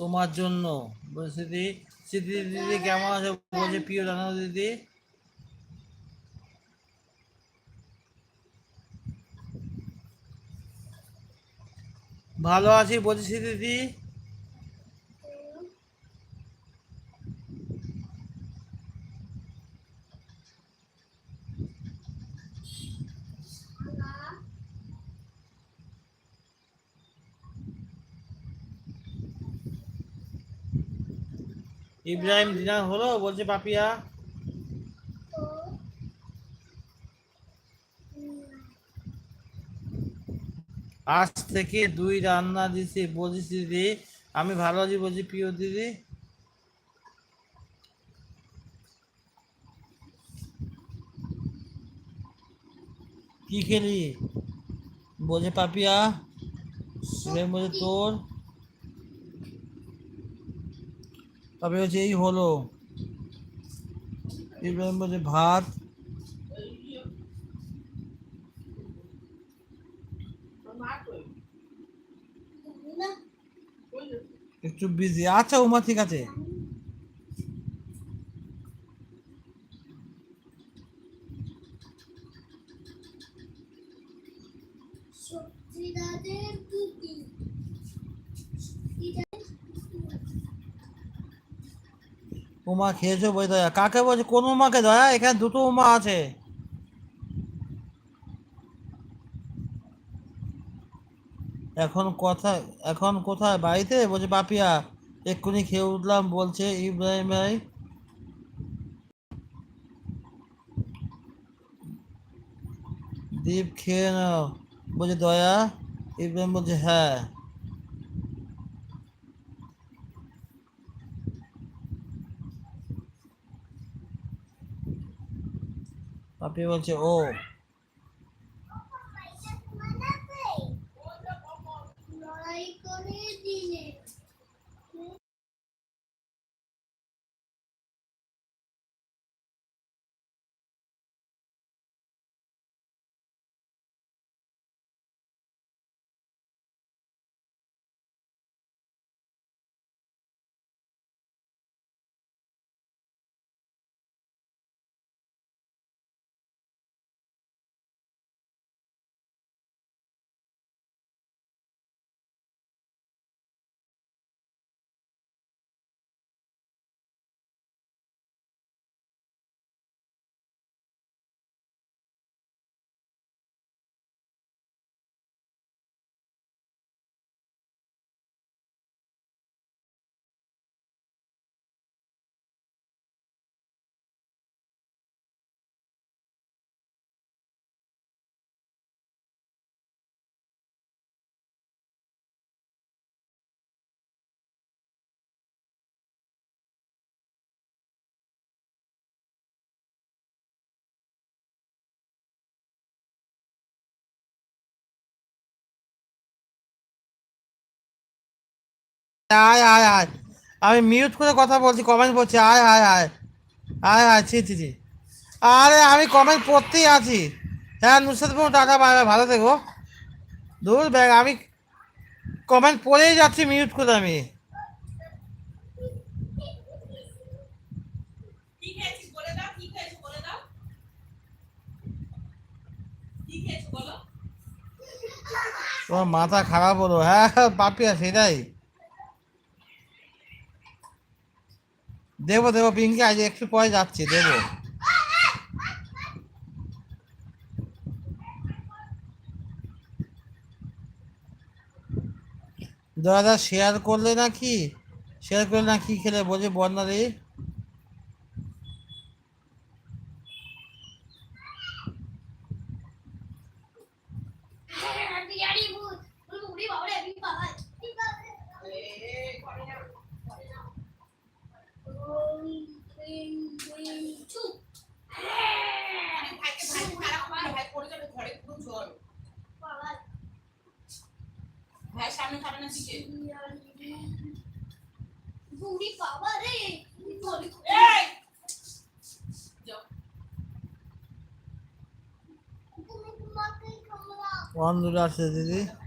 তোমার জন্য। বলছি দিদি দিদি কেমন আছে? বলছে, প্রিয় জানো দিদি। ভালো আছি, বলছি দিদি। ইব্রাহিম ডিনার হলো, বলছে, পাপিয়া, আজ থেকে দুই রান্না দিছি, বলছি, দিদি, আমি ভালো আছি, বলছি, প্রিয় দিদি, কি খেলি? বলছে, পাপিয়া বলছে, তোর তবে হচ্ছে এই হলো। ইব্রাহিম বলছে ভাত। একটু বিজি আচ্ছা উমা ঠিক আছে। উমা খেয়েছো বই দয়া? কাকে বলছে? কোন উমাকে দয়া? এখানে দুটো উমা আছে। এখন কথা, এখন কোথায়? বাড়িতে? বলছে, বাপিয়া, এক্ষুনি খেয়ে উঠলাম, বলছে ইব্রাহিম ভাই। দীপ, খেয়ে নাও। বলছে, দয়া? ইব্রাহিম বলছে হ্যাঁ। পাপি বলছে ও আয় আয় আয়। আমি মিউট করে কথা বলছি কমেন্ট পড়ছি আয় আয় আয়। আয় আয় ছি ছি ছি। আরে আমি কমেন্ট পড়তেই আছি। হ্যাঁ নুসরাত বাবু টাকা পাবে ভালো থেকো। দূর ব্যাগ আমি কমেন্ট পড়েই যাচ্ছি মিউট করে আমি। তোমার মাথা খারাপ হলো। হ্যাঁ পাপিয়া সেটাই দেবো দেবো, পিঙ্কি, আজ একটু পরে যাচ্ছি, দেবো। দাদা শেয়ার করলে নাকি? শেয়ার করলে নাকি খেলে? বলছে বর্ণালী Booty power, hey! Hey! One dollar dedi.